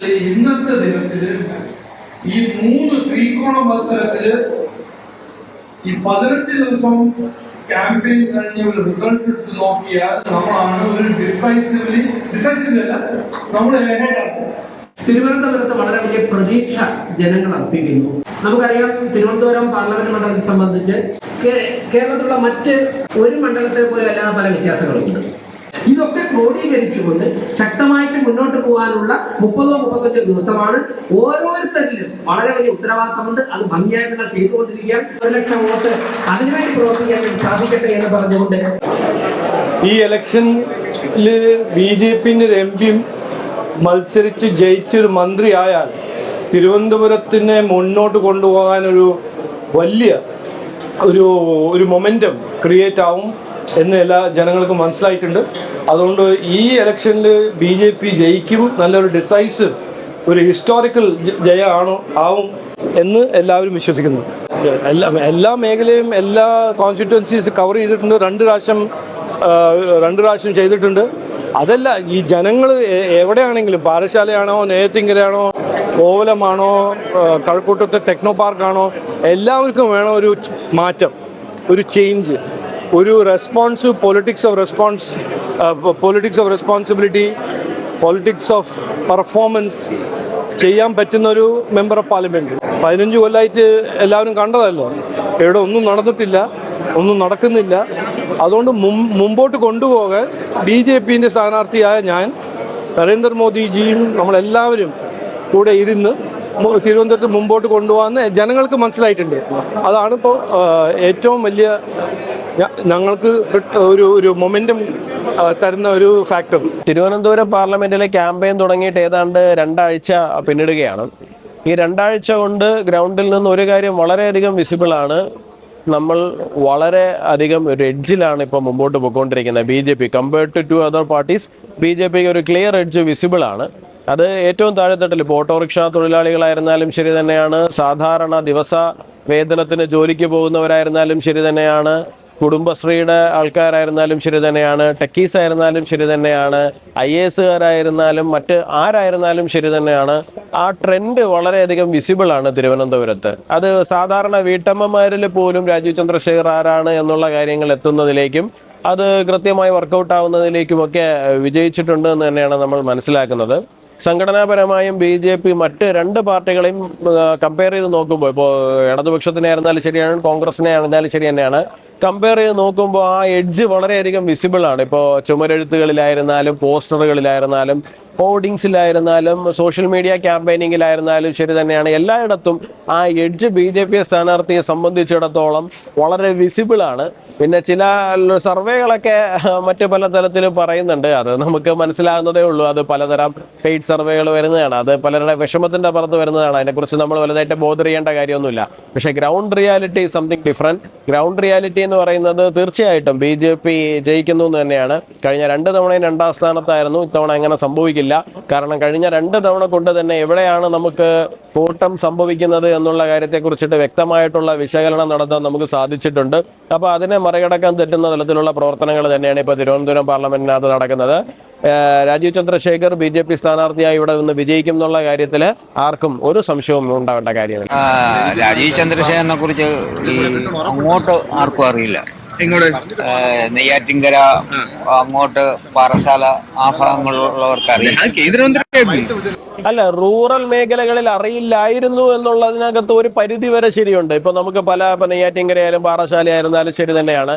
ഇന്നത്തെ ദിനത്തിൽ ഈ മൂന്ന് ത്രികോണ മത്സരത്തിൽ ഈ പതിനെട്ട് ദിവസം ക്യാമ്പയിൻ കഴിഞ്ഞ ഒരു റിസൾട്ട് എടുത്ത് നോക്കിയാൽ നമ്മളാണ് ഒരു ഡിസൈസീവ്ലി ഡിസൈസീവ് അല്ല നമ്മൾ തിരുവനന്തപുരത്ത് വളരെ വലിയ പ്രതീക്ഷ ജനങ്ങൾ അർപ്പിക്കുന്നു. നമുക്കറിയാം തിരുവനന്തപുരം പാർലമെന്റ് മണ്ഡലത്തെ സംബന്ധിച്ച് കേരളത്തിലുള്ള മറ്റ് ഒരു മണ്ഡലത്തെ പോലെ അല്ലാതെ പല വ്യത്യാസങ്ങളുണ്ട് ഇതൊക്കെ ക്രോഡീകരിച്ചുകൊണ്ട് ശക്തമായിട്ട് മുന്നോട്ട് പോകാനുള്ള മുപ്പതോ മുപ്പത്തഞ്ചോ ദിവസമാണ് ഓരോരുത്തരിലും വളരെ വലിയ ഉത്തരവാദിത്തമുണ്ട്. അത് ഭംഗിയായിട്ട് നിങ്ങൾ ചെയ്തുകൊണ്ടിരിക്കുകയാണ്. ഒരു ലക്ഷം വോട്ട് അതിനുവേണ്ടി പ്രവർത്തിക്കാൻ സാധിക്കട്ടെ എന്ന് പറഞ്ഞുകൊണ്ട്. ഈ ഇലക്ഷനിൽ ബി ജെ പിന്റെ ഒരു എം പിയും മത്സരിച്ച് ജയിച്ചൊരു മന്ത്രിയായാൽ തിരുവനന്തപുരത്തിനെ മുന്നോട്ട് കൊണ്ടുപോകാനൊരു വലിയ ഒരു ഒരു മൊമെന്റം ക്രിയേറ്റ് ആവും. എന്ന് എല്ലാ ജനങ്ങൾക്കും മനസ്സിലായിട്ടുണ്ട്. അതുകൊണ്ട് ഈ ഇലക്ഷനിൽ ബി ജെ പി ജയിക്കും നല്ലൊരു ഡിസൈസ് ഒരു ഹിസ്റ്റോറിക്കൽ ജയമാണോ ആവും എന്ന് എല്ലാവരും വിശ്വസിക്കുന്നു. എല്ലാ എല്ലാ മേഖലയും എല്ലാ കോൺസ്റ്റിറ്റ്യുവൻസീസ് കവർ ചെയ്തിട്ടുണ്ട്. രണ്ട് പ്രാവശ്യം രണ്ട് പ്രാവശ്യം ചെയ്തിട്ടുണ്ട്. അതല്ല ഈ ജനങ്ങൾ എവിടെയാണെങ്കിലും പാറശാലയാണോ നെയ്യത്തിങ്കരയാണോ കോവലമാണോ കഴക്കൂട്ടത്തെ ടെക്നോ പാർക്കാണോ എല്ലാവർക്കും വേണം ഒരു മാറ്റം ഒരു ചേഞ്ച് ഒരു response politics of response politics of responsibility politics of performance ചെയ്യാൻ പറ്റുന്ന ഒരു മെമ്പർ ഓഫ് പാർലമെന്റ് പതിനഞ്ച് കൊല്ലമായിട്ട് എല്ലാവരും കണ്ടതല്ലോ. ഇവിടെ ഒന്നും നടന്നിട്ടില്ല ഒന്നും നടക്കുന്നില്ല. അതുകൊണ്ട് മുമ്പോട്ട് കൊണ്ടുപോകാൻ ബി ജെ പിന്റെ സ്ഥാനാർത്ഥിയായ ഞാൻ നരേന്ദ്രമോദിജിയും നമ്മളെല്ലാവരും കൂടെ ഇരുന്ന് തിരുവനന്തപുരത്ത് മുമ്പോട്ട് കൊണ്ടുപോകാമെന്ന് ജനങ്ങൾക്ക് മനസ്സിലായിട്ടുണ്ട്. അതാണ് ഇപ്പോൾ ഏറ്റവും വലിയ ഞങ്ങൾക്ക് ഒരു ഒരു മൊമെന്റും തരുന്ന ഒരു ഫാക്ടർ തിരുവനന്തപുരം പാർലമെന്റിലെ ക്യാമ്പയിൻ തുടങ്ങിയിട്ട് ഏതാണ്ട് രണ്ടാഴ്ച പിന്നിടുകയാണ്. ഈ രണ്ടാഴ്ച കൊണ്ട് ഗ്രൗണ്ടിൽ നിന്ന് ഒരു കാര്യം വളരെയധികം വിസിബിൾ ആണ്. നമ്മൾ വളരെ അധികം ഒരു എഡ്ജിലാണ് ഇപ്പോൾ മുമ്പോട്ട് പോയിക്കൊണ്ടിരിക്കുന്നത് B J P compared to other parties B J പിക്ക് ഒരു ക്ലിയർ എഡ്ജ് വിസിബിൾ ആണ്. അത് ഏറ്റവും താഴെത്തട്ടിൽ ഇപ്പോൾ ഓട്ടോറിക്ഷ തൊഴിലാളികളായിരുന്നാലും ശരി തന്നെയാണ്. സാധാരണ ദിവസ വേതനത്തിന് ജോലിക്ക് പോകുന്നവരായിരുന്നാലും ശരി തന്നെയാണ്. കുടുംബശ്രീയുടെ ആൾക്കാരായിരുന്നാലും ശരി തന്നെയാണ് ടെക്കീസ് ആയിരുന്നാലും ശരി തന്നെയാണ് ഐ എ എസുകാരായിരുന്നാലും മറ്റ് ആരായിരുന്നാലും ശരി തന്നെയാണ് ആ ട്രെൻഡ് വളരെയധികം വിസിബിൾ ആണ് തിരുവനന്തപുരത്ത്. അത് സാധാരണ വീട്ടമ്മമാരിൽ പോലും രാജീവ് ചന്ദ്രശേഖർ ആരാണ് എന്നുള്ള കാര്യങ്ങൾ എത്തുന്നതിലേക്കും അത് കൃത്യമായി വർക്കൗട്ട് ആവുന്നതിലേക്കുമൊക്കെ വിജയിച്ചിട്ടുണ്ട് എന്ന് തന്നെയാണ് നമ്മൾ മനസ്സിലാക്കുന്നത്. സംഘടനാപരമായും ബി ജെ പി മറ്റ് രണ്ട് പാർട്ടികളെയും കമ്പയർ ചെയ്ത് നോക്കുമ്പോൾ ഇപ്പോൾ ഇടതുപക്ഷത്തിനെ ആയിരുന്നാലും ശരിയാണ് കോൺഗ്രസിനെ ആയിരുന്നാലും ശരി തന്നെയാണ് കമ്പയർ ചെയ്ത് നോക്കുമ്പോൾ ആ എഡ്ജ് വളരെയധികം വിസിബിൾ ആണ്. ഇപ്പോൾ ചുമരെഴുത്തുകളിലായിരുന്നാലും പോസ്റ്ററുകളിലായിരുന്നാലും ഹോർഡിങ്സിലായിരുന്നാലും സോഷ്യൽ മീഡിയ ക്യാമ്പയിനിങ്ങിലായിരുന്നാലും ശരി തന്നെയാണ്. എല്ലായിടത്തും ആ എഡ്ജ് ബി ജെ പി സ്ഥാനാർത്ഥിയെ സംബന്ധിച്ചിടത്തോളം വളരെ വിസിബിൾ ആണ്. പിന്നെ ചില സർവേകളൊക്കെ മറ്റു പല തലത്തിൽ പറയുന്നുണ്ട്. അത് നമുക്ക് മനസ്സിലാകുന്നതേ ഉള്ളൂ. അത് പലതരം പെയ്ഡ് സർവേകൾ വരുന്നതാണ്. അത് പലരുടെ വിഷമത്തിന്റെ പുറത്ത് വരുന്നതാണ്. അതിനെക്കുറിച്ച് നമ്മൾ വലുതായിട്ട് ബോധർ ചെയ്യേണ്ട കാര്യമൊന്നുമില്ല. പക്ഷേ ground reality something different ground reality എന്ന് പറയുന്നത് തീർച്ചയായിട്ടും ബി ജെ പി ജയിക്കുന്നു എന്ന് തന്നെയാണ്. കഴിഞ്ഞ രണ്ട് തവണയും രണ്ടാം സ്ഥാനത്തായിരുന്നു. ഇത്തവണ അങ്ങനെ സംഭവിക്കില്ല. കാരണം കഴിഞ്ഞ രണ്ട് തവണ കൊണ്ട് തന്നെ എവിടെയാണ് നമുക്ക് കൂട്ടം സംഭവിക്കുന്നത് എന്നുള്ള കാര്യത്തെക്കുറിച്ചിട്ട് വ്യക്തമായിട്ടുള്ള വിശകലനം നടത്താൻ നമുക്ക് സാധിച്ചിട്ടുണ്ട്. അപ്പോൾ അതിനെ മറികടക്കാൻ തെറ്റുന്ന തലത്തിലുള്ള പ്രവർത്തനങ്ങൾ തന്നെയാണ് ഇപ്പോൾ തിരുവനന്തപുരം പാർലമെന്റിനകത്ത് നടക്കുന്നത്. Rajeev Chandrasekhar B J P സ്ഥാനാർത്ഥിയായി ഇവിടെ നിന്ന് വിജയിക്കും എന്നുള്ള കാര്യത്തിൽ ആർക്കും ഒരു സംശയവും ഉണ്ടാവേണ്ട കാര്യമില്ല. രാജീവ് ചന്ദ്രശേഖരനെ കുറിച്ച് അങ്ങോട്ട് ആർക്കും അറിയില്ല. നെയ്യാറ്റിങ്കര അങ്ങോട്ട് പാറശാല ആ ഭാഗങ്ങളിലുള്ളവർക്ക് അറിയാം അല്ല റൂറൽ മേഖലകളിൽ അറിയില്ലായിരുന്നു എന്നുള്ളതിനകത്ത് ഒരു പരിധി വരെ ശരിയുണ്ട്. ഇപ്പൊ നമുക്ക് പല നെയ്യാറ്റിങ്കര ആയാലും പാറശാല ആയിരുന്നാലും ശരി തന്നെയാണ്.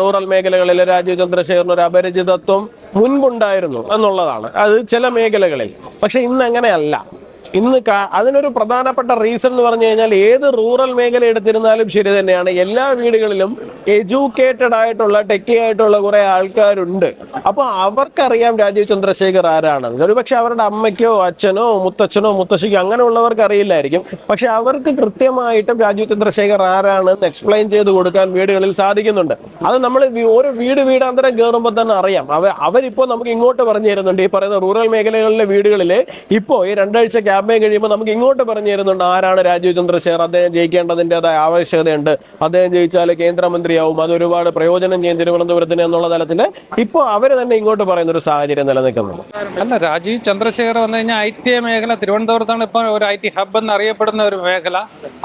റൂറൽ മേഖലകളിൽ രാജീവ് ചന്ദ്രശേഖരന് ഒരു അപരിചിതത്വം മുൻപുണ്ടായിരുന്നു എന്നുള്ളതാണ്. അത് ചില മേഖലകളിൽ. പക്ഷെ ഇന്ന് അങ്ങനെയല്ല. ഇന്ന് അതിനൊരു പ്രധാനപ്പെട്ട റീസൺ എന്ന് പറഞ്ഞു കഴിഞ്ഞാൽ ഏത് റൂറൽ മേഖല എടുത്തിരുന്നാലും ശരി തന്നെയാണ്. എല്ലാ വീടുകളിലും എഡ്യൂക്കേറ്റഡ് ആയിട്ടുള്ള ടെക്കി ആയിട്ടുള്ള കുറെ ആൾക്കാരുണ്ട്. അപ്പൊ അവർക്കറിയാം രാജീവ് ചന്ദ്രശേഖർ ആരാണെന്ന് ഒരുപക്ഷെ അവരുടെ അമ്മയ്ക്കോ അച്ഛനോ മുത്തച്ഛനോ മുത്തശ്ശിക്കോ അങ്ങനെയുള്ളവർക്ക് അറിയില്ലായിരിക്കും. പക്ഷെ അവർക്ക് കൃത്യമായിട്ടും രാജീവ് ചന്ദ്രശേഖർ ആരാണ് എന്ന് എക്സ്പ്ലെയിൻ ചെയ്ത് കൊടുക്കാൻ വീടുകളിൽ സാധിക്കുന്നുണ്ട്. അത് നമ്മൾ ഓരോ വീട് വീടാന്തരം കയറുമ്പോൾ തന്നെ അറിയാം. അവ അവരിപ്പോ നമുക്ക് ഇങ്ങോട്ട് പറഞ്ഞു തരുന്നുണ്ട്. ഈ പറയുന്ന റൂറൽ മേഖലകളിലെ വീടുകളിൽ ഇപ്പോ ഈ രണ്ടാഴ്ച ക്യാമ്പയിൻ കഴിയുമ്പോൾ നമുക്ക് ഇങ്ങോട്ട് പറഞ്ഞു തരുന്നുണ്ട് ആരാണ് രാജീവ് ചന്ദ്രശേഖർ? അദ്ദേഹം ജയിക്കേണ്ടതിന്റെതായ ആവശ്യകതയുണ്ട്. അദ്ദേഹം ജയിച്ചാൽ കേന്ദ്രമന്ത്രിയാവും. അത് ഒരുപാട് പ്രയോജനം ചെയ്യും തിരുവനന്തപുരത്തിന് എന്നുള്ള തലത്തിൽ ഇപ്പോൾ അവർ തന്നെ ഇങ്ങോട്ട് പറയുന്ന ഒരു സാഹചര്യം നിലനിൽക്കുന്നുണ്ട്. അല്ല രാജീവ് ചന്ദ്രശേഖർ വന്നു കഴിഞ്ഞാൽ ഐ ടി മേഖല തിരുവനന്തപുരത്താണ് ഇപ്പോൾ ഒരു ഐ ടി ഹബ് എന്നറിയപ്പെടുന്ന ഒരു മേഖല.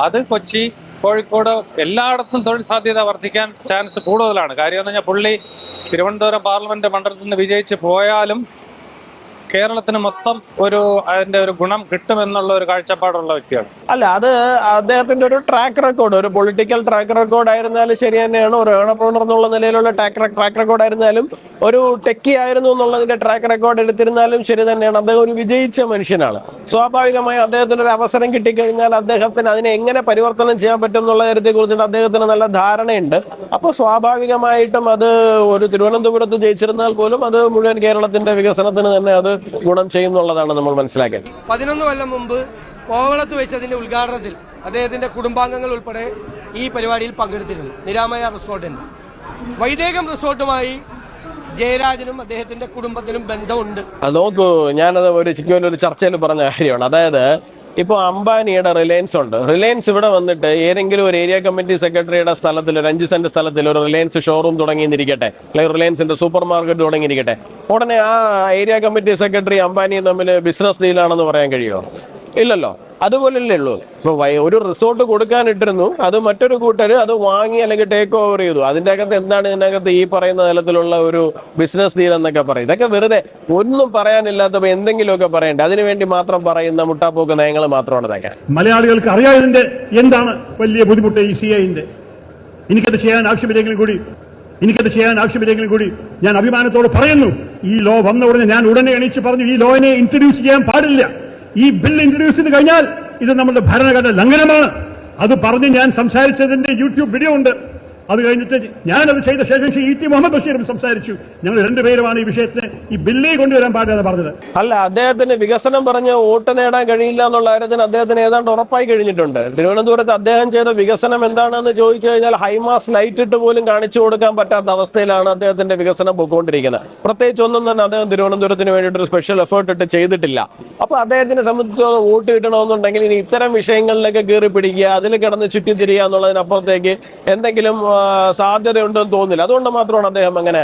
അത് കൊച്ചി കോഴിക്കോട് എല്ലായിടത്തും തൊഴിൽ സാധ്യത വർദ്ധിക്കാൻ ചാൻസ് കൂടുതലാണ്. കാര്യം എന്ന് പറഞ്ഞാൽ പുള്ളി തിരുവനന്തപുരം പാർലമെന്റ് മണ്ഡലത്തിൽ നിന്ന് വിജയിച്ച് പോയാലും കേരളത്തിന് മൊത്തം ഒരു അതിന്റെ ഒരു ഗുണം കിട്ടുമെന്നുള്ള ഒരു കാഴ്ചപ്പാടുള്ള വ്യക്തിയാണ്. അല്ല അത് അദ്ദേഹത്തിന്റെ ഒരു ട്രാക്ക് റെക്കോർഡ് ഒരു പൊളിറ്റിക്കൽ ട്രാക്ക് റെക്കോർഡ് ആയിരുന്നാലും ശരി തന്നെയാണ്. ഒരു ഏണപ്രണർ എന്നുള്ള നിലയിലുള്ള ട്രാക്ക് ട്രാക്ക് റെക്കോർഡ് ആയിരുന്നാലും ഒരു ടെക്കി ആയിരുന്നു എന്നുള്ളതിന്റെ ട്രാക്ക് റെക്കോർഡ് എടുത്തിരുന്നാലും ശരി തന്നെയാണ്. അദ്ദേഹം ഒരു വിജയിച്ച മനുഷ്യനാണ്. സ്വാഭാവികമായി അദ്ദേഹത്തിന് ഒരു അവസരം കിട്ടിക്കഴിഞ്ഞാൽ അദ്ദേഹത്തിന് അതിനെ എങ്ങനെ പരിവർത്തനം ചെയ്യാൻ പറ്റും എന്നുള്ള കാര്യത്തെ കുറിച്ചിട്ട് അദ്ദേഹത്തിന് നല്ല ധാരണയുണ്ട്. അപ്പോൾ സ്വാഭാവികമായിട്ടും അത് ഒരു തിരുവനന്തപുരത്ത് ജയിച്ചിരുന്നാൽ പോലും അത് മുഴുവൻ കേരളത്തിന്റെ വികസനത്തിന് തന്നെ അത് ഗുണം ചെയ്യുന്നുള്ളതാണ് നമ്മൾ മനസ്സിലാക്കേണ്ടത് പതിനൊന്ന് കൊല്ലം മുമ്പ് കോവളത്ത് വെച്ചതിന്റെ ഉദ്ഘാടനത്തിൽ അദ്ദേഹത്തിന്റെ കുടുംബാംഗങ്ങൾ ഉൾപ്പെടെ ഈ പരിപാടിയിൽ പങ്കെടുത്തിരുന്നു. നിരാമയ റിസോർട്ടിന്. വൈദേകം റിസോർട്ടുമായി ജയരാജനും അദ്ദേഹത്തിന്റെ കുടുംബത്തിനും ബന്ധമുണ്ട്. നോക്കൂ ഞാനത് ഒരു ചിക്കോയിൽ ഒരു ചർച്ചയിൽ പറഞ്ഞ കാര്യമാണ്. അതായത് ഇപ്പോൾ അംബാനിയുടെ റിലയൻസ് ഉണ്ട്. റിലയൻസ് ഇവിടെ വന്നിട്ട് ഏതെങ്കിലും ഒരു ഏരിയ കമ്മിറ്റി സെക്രട്ടറിയുടെ സ്ഥലത്തിൽ ഒരു അഞ്ച് സെന്റ് സ്ഥലത്തിൽ ഒരു റിലയൻസ് ഷോറൂം തുടങ്ങിയിരിക്കട്ടെ. അല്ലെങ്കിൽ റിലയൻസിന്റെ സൂപ്പർ മാർക്കറ്റ് തുടങ്ങിയിരിക്കട്ടെ. ഉടനെ ആ ഏരിയ കമ്മിറ്റി സെക്രട്ടറി അംബാനിയും തമ്മിൽ ബിസിനസ് ഡീലാണെന്ന് പറയാൻ കഴിയുമോ? ഇല്ലല്ലോ. അതുപോലല്ലേ ഉള്ളൂ. ഇപ്പൊ ഒരു റിസോർട്ട് കൊടുക്കാനിട്ടിരുന്നു അത് മറ്റൊരു കൂട്ടർ അത് വാങ്ങി അല്ലെങ്കിൽ ടേക്ക് ഓവർ ചെയ്തു. അതിന്റെ അകത്ത് എന്താണ് ഇതിനകത്ത് ഈ പറയുന്ന തലത്തിലുള്ള ഒരു ബിസിനസ് ഡീൽ എന്നൊക്കെ പറയും. ഇതൊക്കെ വെറുതെ ഒന്നും പറയാനില്ലാത്തപ്പോ എന്തെങ്കിലുമൊക്കെ പറയണ്ടേ? അതിനുവേണ്ടി മാത്രം പറയുന്ന മുട്ടാപ്പോക്ക് നയങ്ങൾ മാത്രമാണ് ഇതൊക്കെ. മലയാളികൾക്ക് അറിയാതിന്റെ എന്താണ് വലിയ ബുദ്ധിമുട്ട് ഈ സി ഐന്റെ എനിക്കത് ചെയ്യാൻ ആവശ്യമില്ലെങ്കിലും കൂടി എനിക്കത് ചെയ്യാൻ ആവശ്യമില്ലെങ്കിലും കൂടി ഞാൻ അഭിമാനത്തോട് പറയുന്നു. ഈ ലോ വന്ന ഉടനെ ഞാൻ ഉടനെ എണീച്ച് പറഞ്ഞു ഈ ലോനെ ഇൻട്രൊഡ്യൂസ് ചെയ്യാൻ പാടില്ല. ഈ ബിൽ ഇൻട്രൊഡ്യൂസ് ചെയ്ത് കഴിഞ്ഞാൽ ഇത് നമ്മുടെ ഭരണഘടന ലംഘനമാണ്. അത് പറഞ്ഞ് ഞാൻ സംസാരിച്ചതിന്റെ യൂട്യൂബ് വീഡിയോ ഉണ്ട്. അത് കഴിഞ്ഞിട്ട് ഞാനത് ചെയ്ത ശേഷം ഇ ടി മുഹമ്മദ് ബഷീറും സംസാരിച്ചു. ഞങ്ങൾ രണ്ടുപേരുമാണ് ഈ വിഷയത്തിന് ഈ ബില്ലി കൊണ്ടുവരാൻ പാടില്ലെന്ന് പറഞ്ഞത്. അല്ല അദ്ദേഹത്തിന് വികസനം പറഞ്ഞ് വോട്ട് നേടാൻ കഴിയില്ല എന്നുള്ള കാര്യത്തിന് അദ്ദേഹത്തിന് ഏതാണ്ട് ഉറപ്പായി കഴിഞ്ഞിട്ടുണ്ട്. തിരുവനന്തപുരത്ത് അദ്ദേഹം ചെയ്ത വികസനം എന്താണെന്ന് ചോദിച്ചു കഴിഞ്ഞാൽ ഹൈമാസ് ലൈറ്റ് ഇട്ട് പോലും കാണിച്ചു കൊടുക്കാൻ പറ്റാത്ത അവസ്ഥയിലാണ് അദ്ദേഹത്തിന്റെ വികസനം പോയിക്കൊണ്ടിരിക്കുന്നത്. പ്രത്യേകിച്ച് ഒന്നും തന്നെ അദ്ദേഹം തിരുവനന്തപുരത്തിന് വേണ്ടിയിട്ട് ഒരു സ്പെഷ്യൽ എഫേർട്ട് ഇട്ട് ചെയ്തിട്ടില്ല. അപ്പൊ അദ്ദേഹത്തിനെ സംബന്ധിച്ചോളം വോട്ട് കിട്ടണമെന്നുണ്ടെങ്കിൽ ഇനി ഇത്തരം വിഷയങ്ങളിലൊക്കെ കീറി പിടിക്കുക അതിൽ കിടന്ന് ചുറ്റിത്തിരിയുക എന്നുള്ളതിനപ്പുറത്തേക്ക് എന്തെങ്കിലും സാധ്യതയുണ്ടെന്ന് തോന്നുന്നില്ല. അതുകൊണ്ട് മാത്രമാണ് അദ്ദേഹം അങ്ങനെ